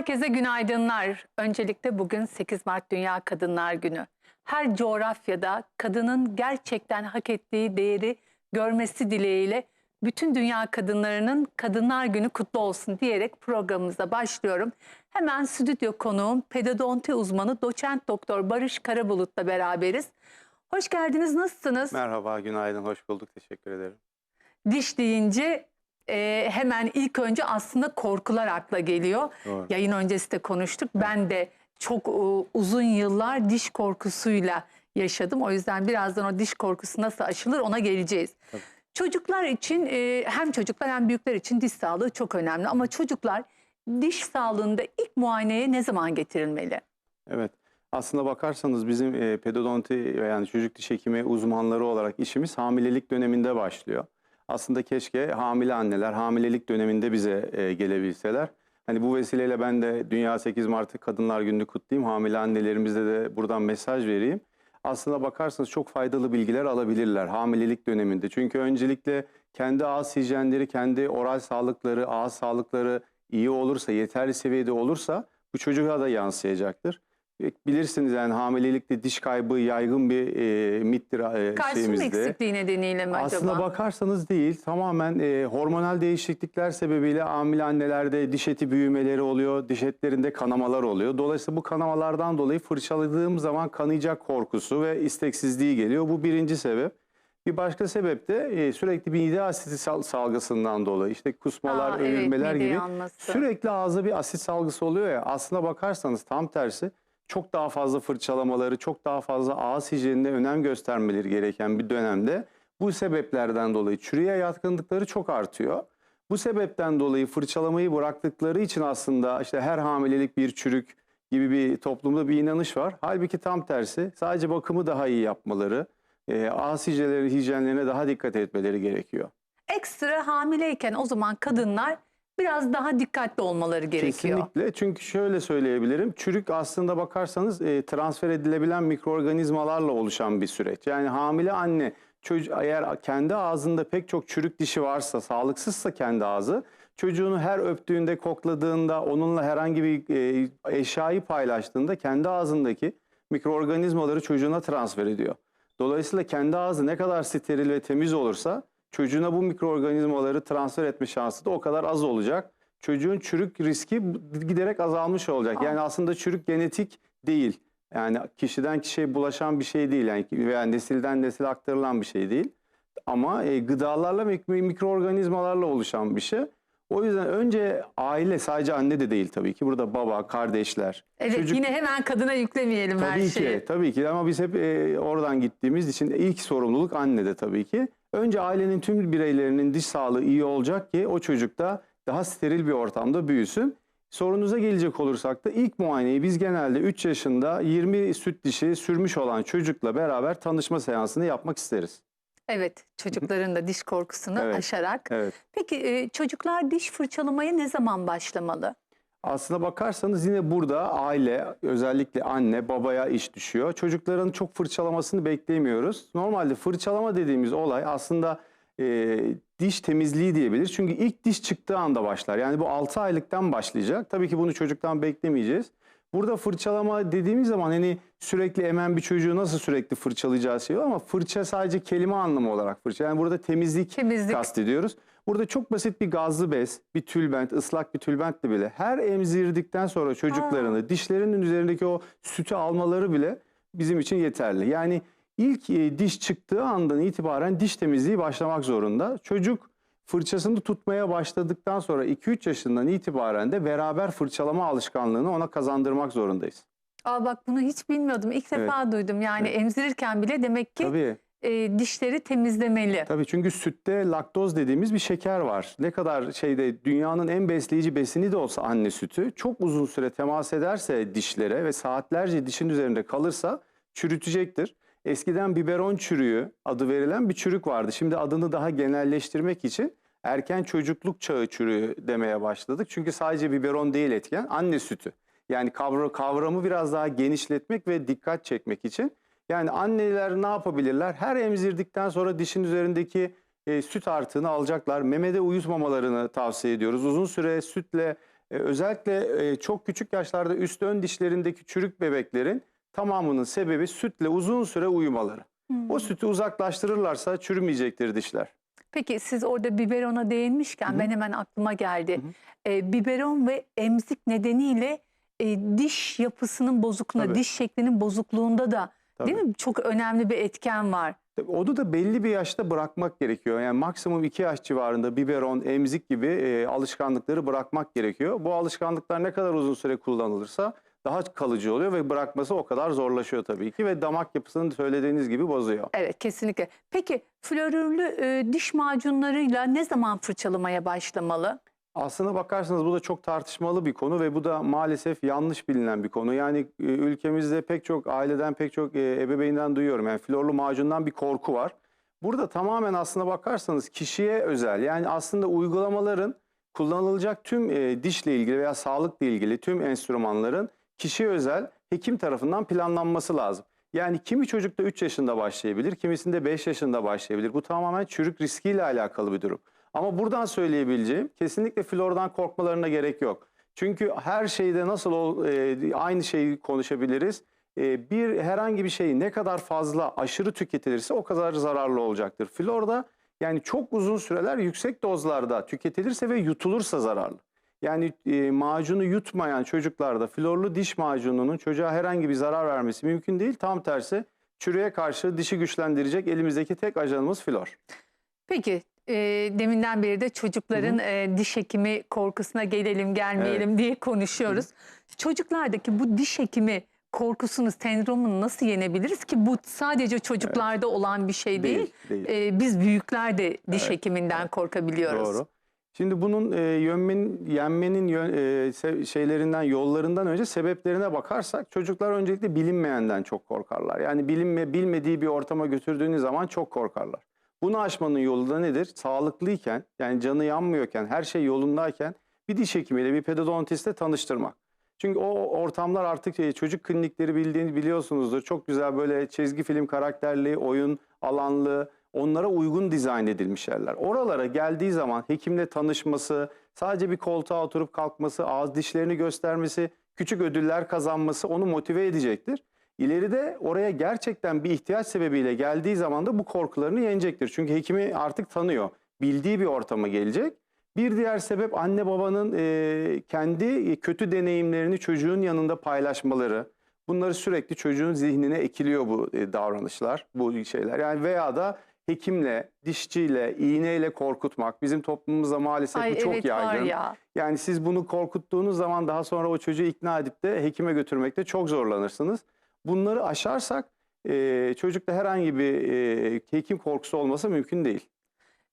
Herkese günaydınlar. Öncelikle bugün 8 Mart Dünya Kadınlar Günü. Her coğrafyada kadının gerçekten hak ettiği değeri görmesi dileğiyle bütün dünya kadınlarının Kadınlar Günü kutlu olsun diyerek programımıza başlıyorum. Hemen stüdyo konuğum pedodonti uzmanı doçent doktor Barış Karabulut'la beraberiz. Hoş geldiniz, nasılsınız? Merhaba, günaydın, hoş bulduk. Teşekkür ederim. Diş deyince e, hemen ilk önce aslında korkular akla geliyor. Doğru. Yayın öncesi de konuştuk. Ben de çok e, uzun yıllar diş korkusuyla yaşadım. O yüzden birazdan o diş korkusu nasıl aşılır ona geleceğiz. Tabii. Çocuklar için e, hem çocuklar hem büyükler için diş sağlığı çok önemli. Ama çocuklar diş sağlığında ilk muayeneye ne zaman getirilmeli? Evet, aslında bakarsanız bizim e, pedodonti yani çocuk diş hekimi uzmanları olarak işimiz hamilelik döneminde başlıyor. Aslında keşke hamile anneler hamilelik döneminde bize e, gelebilseler. Hani bu vesileyle ben de Dünya 8 Mart'ı Kadınlar Günü'nü kutlayayım. Hamile annelerimize de buradan mesaj vereyim. Aslında bakarsanız çok faydalı bilgiler alabilirler hamilelik döneminde. Çünkü öncelikle kendi ağız hijyenleri, kendi oral sağlıkları, ağız sağlıkları iyi olursa, yeterli seviyede olursa bu çocuğa da yansıyacaktır. Bilirsiniz yani hamilelikte diş kaybı yaygın bir e, mittir e, Kalsiyum şeyimizde. eksikliği nedeniyle mi Aslında acaba? bakarsanız değil, tamamen e, hormonal değişiklikler sebebiyle hamile annelerde diş eti büyümeleri oluyor, diş etlerinde kanamalar oluyor. Dolayısıyla bu kanamalardan dolayı fırçaladığım zaman kanayacak korkusu ve isteksizliği geliyor. Bu birinci sebep. Bir başka sebep de e, sürekli bir mide asidi sal- salgısından dolayı işte kusmalar, Aa, evet, öğürmeler mide gibi yanması. sürekli ağza bir asit salgısı oluyor ya. Aslına bakarsanız tam tersi çok daha fazla fırçalamaları, çok daha fazla ağız hijyenine önem göstermeleri gereken bir dönemde bu sebeplerden dolayı çürüye yatkınlıkları çok artıyor. Bu sebepten dolayı fırçalamayı bıraktıkları için aslında işte her hamilelik bir çürük gibi bir toplumda bir inanış var. Halbuki tam tersi sadece bakımı daha iyi yapmaları, e, ağız hijyenleri, hijyenlerine daha dikkat etmeleri gerekiyor. Ekstra hamileyken o zaman kadınlar biraz daha dikkatli olmaları gerekiyor. Kesinlikle çünkü şöyle söyleyebilirim. Çürük aslında bakarsanız e, transfer edilebilen mikroorganizmalarla oluşan bir süreç. Yani hamile anne çocuk eğer kendi ağzında pek çok çürük dişi varsa, sağlıksızsa kendi ağzı, çocuğunu her öptüğünde, kokladığında, onunla herhangi bir e, eşyayı paylaştığında kendi ağzındaki mikroorganizmaları çocuğuna transfer ediyor. Dolayısıyla kendi ağzı ne kadar steril ve temiz olursa çocuğuna bu mikroorganizmaları transfer etme şansı da o kadar az olacak. Çocuğun çürük riski giderek azalmış olacak. Yani aslında çürük genetik değil. Yani kişiden kişiye bulaşan bir şey değil. Yani veya nesilden nesile aktarılan bir şey değil. Ama e, gıdalarla, mik- mikroorganizmalarla oluşan bir şey. O yüzden önce aile sadece anne de değil tabii ki. Burada baba, kardeşler, Evet çocuk yine hemen kadına yüklemeyelim her Tabii şeyi. ki, tabii ki ama biz hep e, oradan gittiğimiz için ilk sorumluluk annede tabii ki. Önce ailenin tüm bireylerinin diş sağlığı iyi olacak ki o çocuk da daha steril bir ortamda büyüsün. Sorunuza gelecek olursak da ilk muayeneyi biz genelde 3 yaşında 20 süt dişi sürmüş olan çocukla beraber tanışma seansını yapmak isteriz. Evet çocukların da diş korkusunu Evet. aşarak. Evet. Peki e, çocuklar diş fırçalamaya ne zaman başlamalı? Aslına bakarsanız yine burada aile özellikle anne babaya iş düşüyor. Çocukların çok fırçalamasını beklemiyoruz. Normalde fırçalama dediğimiz olay aslında e, diş temizliği diyebiliriz. Çünkü ilk diş çıktığı anda başlar. Yani bu 6 aylıktan başlayacak. Tabii ki bunu çocuktan beklemeyeceğiz. Burada fırçalama dediğimiz zaman hani sürekli emen bir çocuğu nasıl sürekli fırçalayacağız şey ama fırça sadece kelime anlamı olarak fırça. Yani burada temizlik Temizlik. kastediyoruz. Burada çok basit bir gazlı bez, bir tülbent, ıslak bir tülbentle bile her emzirdikten sonra çocuklarını dişlerinin üzerindeki o sütü almaları bile bizim için yeterli. Yani ilk e, diş çıktığı andan itibaren diş temizliği başlamak zorunda. Çocuk fırçasını tutmaya başladıktan sonra 2-3 yaşından itibaren de beraber fırçalama alışkanlığını ona kazandırmak zorundayız. Aa bak bunu hiç bilmiyordum. İlk Evet. defa duydum. Yani Evet. emzirirken bile demek ki Tabii. E, dişleri temizlemeli. Tabii çünkü sütte laktoz dediğimiz bir şeker var. Ne kadar şeyde dünyanın en besleyici besini de olsa anne sütü çok uzun süre temas ederse dişlere ve saatlerce dişin üzerinde kalırsa çürütecektir. Eskiden biberon çürüğü adı verilen bir çürük vardı. Şimdi adını daha genelleştirmek için erken çocukluk çağı çürüğü demeye başladık. Çünkü sadece biberon değil etken anne sütü. Yani kavra- kavramı biraz daha genişletmek ve dikkat çekmek için. Yani anneler ne yapabilirler? Her emzirdikten sonra dişin üzerindeki e, süt artığını alacaklar. Memede uyutmamalarını tavsiye ediyoruz. Uzun süre sütle E, özellikle e, çok küçük yaşlarda üst ön dişlerindeki çürük bebeklerin tamamının sebebi sütle uzun süre uyumaları. Hmm. O sütü uzaklaştırırlarsa çürümeyecektir dişler. Peki siz orada biberona değinmişken Hı hı. ben hemen aklıma geldi. Hı hı. Ee, biberon ve emzik nedeniyle e, diş yapısının bozukluğunda, Tabii. diş şeklinin bozukluğunda da değil Tabii. mi? Çok önemli bir etken var. Tabii Onu da belli bir yaşta bırakmak gerekiyor. Yani maksimum 2 yaş civarında biberon, emzik gibi e, alışkanlıkları bırakmak gerekiyor. Bu alışkanlıklar ne kadar uzun süre kullanılırsa daha kalıcı oluyor ve bırakması o kadar zorlaşıyor tabii ki ve damak yapısını söylediğiniz gibi bozuyor. Evet kesinlikle. Peki florürlü e, diş macunlarıyla ne zaman fırçalamaya başlamalı? Aslına bakarsanız bu da çok tartışmalı bir konu ve bu da maalesef yanlış bilinen bir konu. Yani e, ülkemizde pek çok aileden pek çok e, ebeveynden duyuyorum. Yani florlu macundan bir korku var. Burada tamamen aslına bakarsanız kişiye özel. Yani aslında uygulamaların kullanılacak tüm e, dişle ilgili veya sağlıkla ilgili tüm enstrümanların kişiye özel hekim tarafından planlanması lazım. Yani kimi çocukta 3 yaşında başlayabilir, kimisinde 5 yaşında başlayabilir. Bu tamamen çürük riskiyle alakalı bir durum. Ama buradan söyleyebileceğim kesinlikle flordan korkmalarına gerek yok. Çünkü her şeyde nasıl e, aynı şeyi konuşabiliriz. E, bir herhangi bir şey ne kadar fazla aşırı tüketilirse o kadar zararlı olacaktır. Florda yani çok uzun süreler yüksek dozlarda tüketilirse ve yutulursa zararlı. Yani e, macunu yutmayan çocuklarda florlu diş macununun çocuğa herhangi bir zarar vermesi mümkün değil. Tam tersi çürüye karşı dişi güçlendirecek elimizdeki tek ajanımız flor. Peki e, deminden beri de çocukların e, diş hekimi korkusuna gelelim gelmeyelim diye konuşuyoruz. Çocuklardaki bu diş hekimi korkusunu, sendromunu nasıl yenebiliriz ki bu sadece çocuklarda olan bir şey değil. Değil, değil. E, biz büyükler de diş Evet, hekiminden korkabiliyoruz. Doğru. Şimdi bunun e, yönmenin, yenmenin yön- e, şeylerinden, yollarından önce sebeplerine bakarsak çocuklar öncelikle bilinmeyenden çok korkarlar. Yani bilinme, bilmediği bir ortama götürdüğünüz zaman çok korkarlar. Bunu aşmanın yolu da nedir? Sağlıklıyken, yani canı yanmıyorken, her şey yolundayken bir diş hekimiyle, bir pedodontistle tanıştırmak. Çünkü o ortamlar artık e, çocuk klinikleri bildiğini biliyorsunuzdur. Çok güzel böyle çizgi film karakterli, oyun alanlı, onlara uygun dizayn edilmiş yerler. Oralara geldiği zaman hekimle tanışması, sadece bir koltuğa oturup kalkması, ağız dişlerini göstermesi, küçük ödüller kazanması onu motive edecektir. İleride oraya gerçekten bir ihtiyaç sebebiyle geldiği zaman da bu korkularını yenecektir. Çünkü hekimi artık tanıyor. Bildiği bir ortama gelecek. Bir diğer sebep anne babanın e, kendi kötü deneyimlerini çocuğun yanında paylaşmaları. Bunları sürekli çocuğun zihnine ekiliyor bu e, davranışlar, bu şeyler. Yani veya da hekimle, dişçiyle, iğneyle korkutmak. Bizim toplumumuzda maalesef Ay bu çok evet yaygın. ya. Yani siz bunu korkuttuğunuz zaman daha sonra o çocuğu ikna edip de hekime götürmekte çok zorlanırsınız. Bunları aşarsak e, çocukta herhangi bir e, hekim korkusu olması mümkün değil.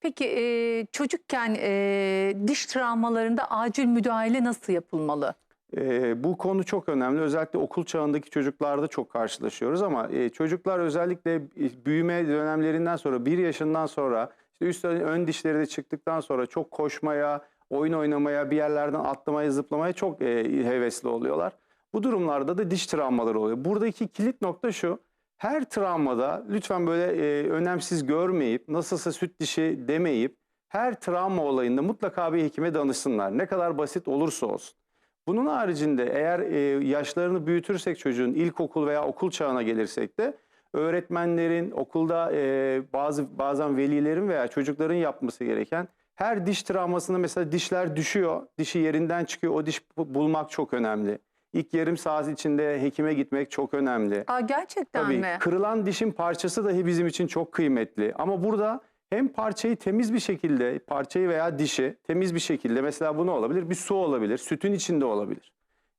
Peki e, çocukken e, diş travmalarında acil müdahale nasıl yapılmalı? E, bu konu çok önemli. Özellikle okul çağındaki çocuklarda çok karşılaşıyoruz ama e, çocuklar özellikle e, büyüme dönemlerinden sonra bir yaşından sonra işte üst ön, ön dişleri de çıktıktan sonra çok koşmaya, oyun oynamaya, bir yerlerden atlamaya, zıplamaya çok e, hevesli oluyorlar. Bu durumlarda da diş travmaları oluyor. Buradaki kilit nokta şu. Her travmada lütfen böyle e, önemsiz görmeyip, nasılsa süt dişi demeyip her travma olayında mutlaka bir hekime danışsınlar. Ne kadar basit olursa olsun. Bunun haricinde eğer e, yaşlarını büyütürsek çocuğun ilkokul veya okul çağına gelirsek de öğretmenlerin, okulda e, bazı bazen velilerin veya çocukların yapması gereken her diş travmasında mesela dişler düşüyor, dişi yerinden çıkıyor, o diş bu- bulmak çok önemli. İlk yarım saat içinde hekime gitmek çok önemli. Aa, gerçekten Tabii mi? kırılan dişin parçası dahi bizim için çok kıymetli. Ama burada hem parçayı temiz bir şekilde, parçayı veya dişi temiz bir şekilde mesela bu ne olabilir? Bir su olabilir, sütün içinde olabilir.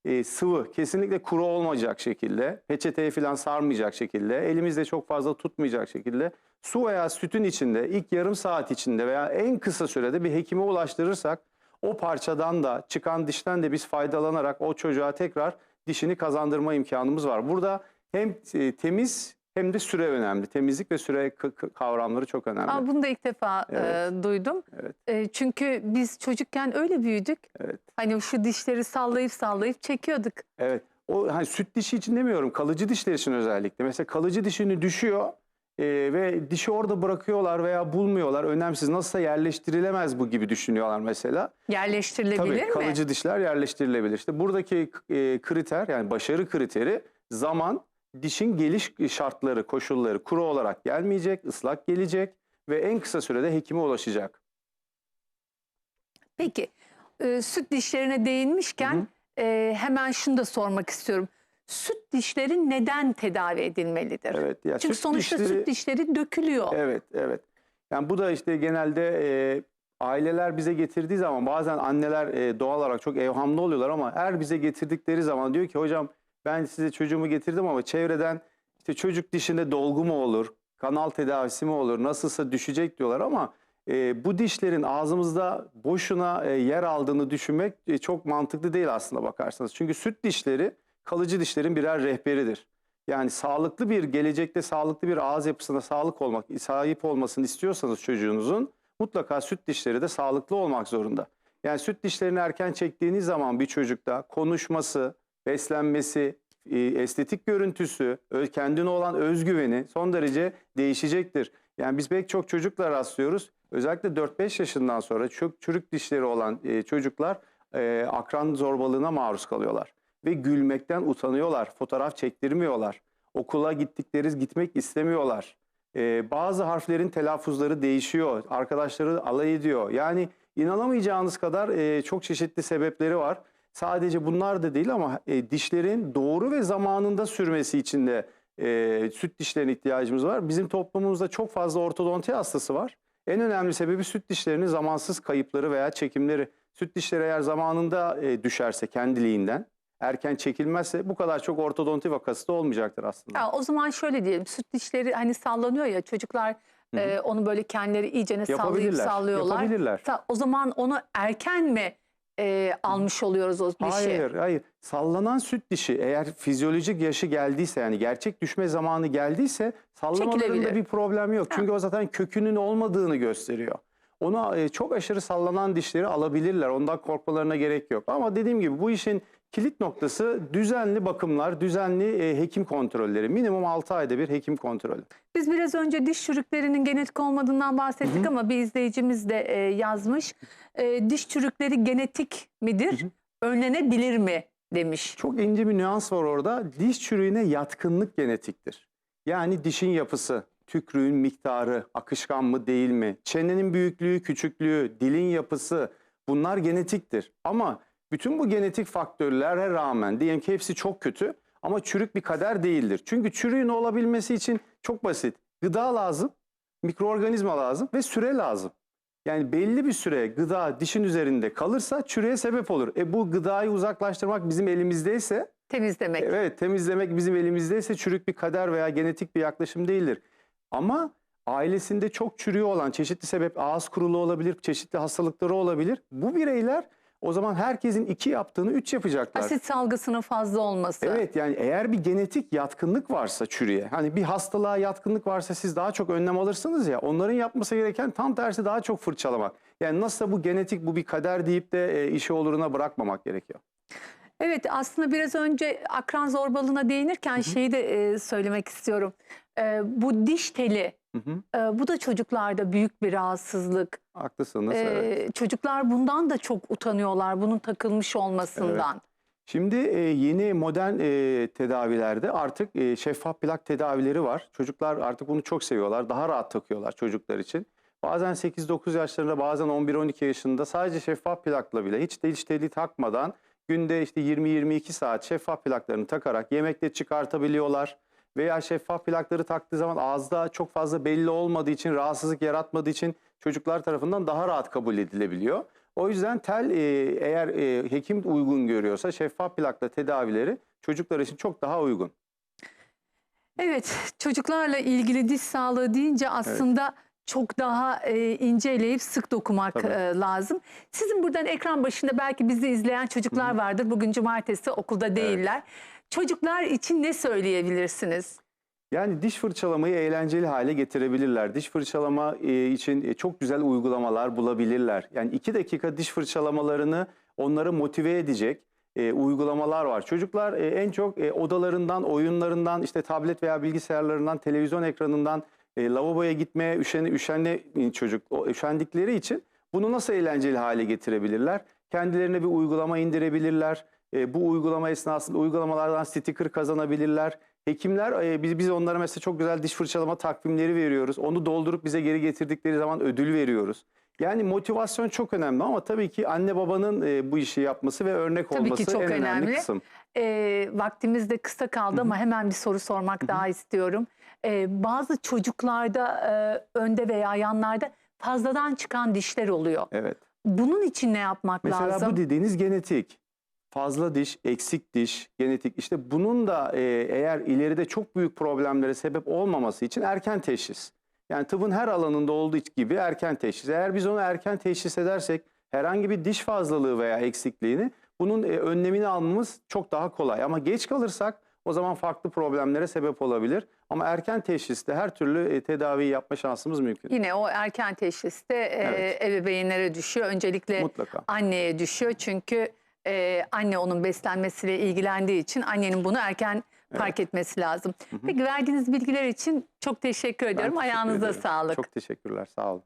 Ee, sıvı, kesinlikle kuru olmayacak şekilde, peçeteye falan sarmayacak şekilde, elimizde çok fazla tutmayacak şekilde su veya sütün içinde ilk yarım saat içinde veya en kısa sürede bir hekime ulaştırırsak o parçadan da çıkan dişten de biz faydalanarak o çocuğa tekrar dişini kazandırma imkanımız var. Burada hem e, temiz hem de süre önemli. Temizlik ve süre kavramları çok önemli. Aa, bunu da ilk defa e, Evet. duydum. Evet. E, çünkü biz çocukken öyle büyüdük. Evet. Hani şu dişleri sallayıp sallayıp çekiyorduk. Evet. O hani süt dişi için demiyorum, kalıcı dişler için özellikle. Mesela kalıcı dişini düşüyor. E, ve dişi orada bırakıyorlar veya bulmuyorlar. Önemsiz. Nasılsa yerleştirilemez bu gibi düşünüyorlar mesela. Yerleştirilebilir Tabii mi? kalıcı dişler yerleştirilebilir. İşte buradaki e, kriter yani başarı kriteri zaman, dişin geliş şartları, koşulları kuru olarak gelmeyecek, ıslak gelecek ve en kısa sürede hekime ulaşacak. Peki e, süt dişlerine değinmişken e, hemen şunu da sormak istiyorum. Süt dişleri neden tedavi edilmelidir? Evet. Ya Çünkü süt sonuçta dişleri- süt dişleri dökülüyor. Evet, evet. Yani bu da işte genelde e, aileler bize getirdiği zaman bazen anneler e, doğal olarak çok evhamlı oluyorlar ama her bize getirdikleri zaman diyor ki hocam ben size çocuğumu getirdim ama çevreden işte çocuk dişinde dolgu mu olur, kanal tedavisi mi olur, nasılsa düşecek diyorlar ama e, bu dişlerin ağzımızda boşuna e, yer aldığını düşünmek e, çok mantıklı değil aslında bakarsanız. Çünkü süt dişleri kalıcı dişlerin birer rehberidir. Yani sağlıklı bir gelecekte sağlıklı bir ağız yapısına sağlık olmak, sahip olmasını istiyorsanız çocuğunuzun mutlaka süt dişleri de sağlıklı olmak zorunda. Yani süt dişlerini erken çektiğiniz zaman bir çocukta konuşması, beslenmesi, e, estetik görüntüsü, kendine olan özgüveni son derece değişecektir. Yani biz pek çok çocukla rastlıyoruz. Özellikle 4-5 yaşından sonra çok çürük dişleri olan e, çocuklar e, akran zorbalığına maruz kalıyorlar ve gülmekten utanıyorlar. Fotoğraf çektirmiyorlar. Okula gittikleri gitmek istemiyorlar. Ee, bazı harflerin telaffuzları değişiyor. Arkadaşları alay ediyor. Yani inanamayacağınız kadar e, çok çeşitli sebepleri var. Sadece bunlar da değil ama e, dişlerin doğru ve zamanında sürmesi için de e, süt dişlerine ihtiyacımız var. Bizim toplumumuzda çok fazla ortodonti hastası var. En önemli sebebi süt dişlerinin zamansız kayıpları veya çekimleri. Süt dişleri eğer zamanında e, düşerse kendiliğinden, erken çekilmezse bu kadar çok ortodonti vakası da olmayacaktır aslında. Ya, o zaman şöyle diyelim süt dişleri hani sallanıyor ya çocuklar e, onu böyle kendileri iyicene sallayıp sallıyorlar. yapabilirler. O zaman onu erken mi e, almış oluyoruz o dişi? Hayır, hayır. Sallanan süt dişi eğer fizyolojik yaşı geldiyse yani gerçek düşme zamanı geldiyse sallamalarında bir problem yok. Çünkü o zaten kökünün olmadığını gösteriyor. Ona e, çok aşırı sallanan dişleri alabilirler. Ondan korkmalarına gerek yok. Ama dediğim gibi bu işin kilit noktası düzenli bakımlar, düzenli e, hekim kontrolleri. Minimum 6 ayda bir hekim kontrolü. Biz biraz önce diş çürüklerinin genetik olmadığından bahsettik ama bir izleyicimiz de e, yazmış. E, diş çürükleri genetik midir? Önlenebilir mi demiş. Çok ince bir nüans var orada. Diş çürüğüne yatkınlık genetiktir. Yani dişin yapısı, tükrüğün miktarı, akışkan mı değil mi, çenenin büyüklüğü, küçüklüğü, dilin yapısı bunlar genetiktir. Ama bütün bu genetik faktörlere rağmen diyelim ki hepsi çok kötü ama çürük bir kader değildir. Çünkü çürüğün olabilmesi için çok basit. Gıda lazım, mikroorganizma lazım ve süre lazım. Yani belli bir süre gıda dişin üzerinde kalırsa çürüğe sebep olur. E bu gıdayı uzaklaştırmak bizim elimizdeyse, Temizlemek. evet temizlemek bizim elimizdeyse çürük bir kader veya genetik bir yaklaşım değildir. Ama ailesinde çok çürüğü olan çeşitli sebep ağız kurulu olabilir, çeşitli hastalıkları olabilir. Bu bireyler o zaman herkesin iki yaptığını üç yapacaklar. Asit salgısının fazla olması. Evet yani eğer bir genetik yatkınlık varsa çürüye, hani bir hastalığa yatkınlık varsa siz daha çok önlem alırsınız ya, onların yapması gereken tam tersi daha çok fırçalamak. Yani nasılsa bu genetik, bu bir kader deyip de e, işi oluruna bırakmamak gerekiyor. Evet aslında biraz önce akran zorbalığına değinirken şeyi de e, söylemek istiyorum. E, bu diş teli Hı hı. e, bu da çocuklarda büyük bir rahatsızlık. Haklısınız. E, evet. Çocuklar bundan da çok utanıyorlar bunun takılmış olmasından. Şimdi e, yeni modern e, tedavilerde artık e, şeffaf plak tedavileri var. Çocuklar artık bunu çok seviyorlar. Daha rahat takıyorlar çocuklar için. Bazen 8-9 yaşlarında bazen 11-12 yaşında sadece şeffaf plakla bile hiç de hiç teli takmadan günde işte 20-22 saat şeffaf plaklarını takarak yemekte çıkartabiliyorlar. Veya şeffaf plakları taktığı zaman ağızda çok fazla belli olmadığı için, rahatsızlık yaratmadığı için çocuklar tarafından daha rahat kabul edilebiliyor. O yüzden tel e, eğer e, hekim uygun görüyorsa şeffaf plakla tedavileri çocuklar için çok daha uygun. Evet, çocuklarla ilgili diş sağlığı deyince aslında çok daha e, inceleyip sık dokumak e, lazım. Sizin buradan ekran başında belki bizi izleyen çocuklar vardır. Bugün cumartesi okulda değiller. Çocuklar için ne söyleyebilirsiniz? Yani diş fırçalamayı eğlenceli hale getirebilirler. Diş fırçalama e, için e, çok güzel uygulamalar bulabilirler. Yani iki dakika diş fırçalamalarını onları motive edecek e, uygulamalar var. Çocuklar e, en çok e, odalarından, oyunlarından, işte tablet veya bilgisayarlarından, televizyon ekranından e, lavaboya gitmeye üşeni, üşenli çocuk o üşendikleri için bunu nasıl eğlenceli hale getirebilirler? Kendilerine bir uygulama indirebilirler. E, bu uygulama esnasında uygulamalardan sticker kazanabilirler. Hekimler e, biz biz onlara mesela çok güzel diş fırçalama takvimleri veriyoruz. Onu doldurup bize geri getirdikleri zaman ödül veriyoruz. Yani motivasyon çok önemli ama tabii ki anne babanın e, bu işi yapması ve örnek Tabii ki olması çok en önemli, önemli. kısım. E, vaktimiz de kısa kaldı ama hemen bir soru sormak daha istiyorum. E, bazı çocuklarda e, önde veya yanlarda fazladan çıkan dişler oluyor. Evet. Bunun için ne yapmak Mesela lazım? bu dediğiniz genetik. Fazla diş, eksik diş, genetik. İşte bunun da e, eğer ileride çok büyük problemlere sebep olmaması için erken teşhis. Yani tıbbın her alanında olduğu gibi erken teşhis. Eğer biz onu erken teşhis edersek herhangi bir diş fazlalığı veya eksikliğini bunun önlemini almamız çok daha kolay. Ama geç kalırsak o zaman farklı problemlere sebep olabilir. Ama erken teşhiste her türlü e, tedaviyi yapma şansımız mümkün. Yine o erken teşhiste e, Evet. ebeveynlere düşüyor. Öncelikle Mutlaka. anneye düşüyor çünkü e, anne onun beslenmesiyle ilgilendiği için annenin bunu erken fark etmesi lazım. Peki verdiğiniz bilgiler için çok teşekkür Ben ediyorum. teşekkür Ayağınıza ederim. sağlık. Çok teşekkürler. Sağ olun.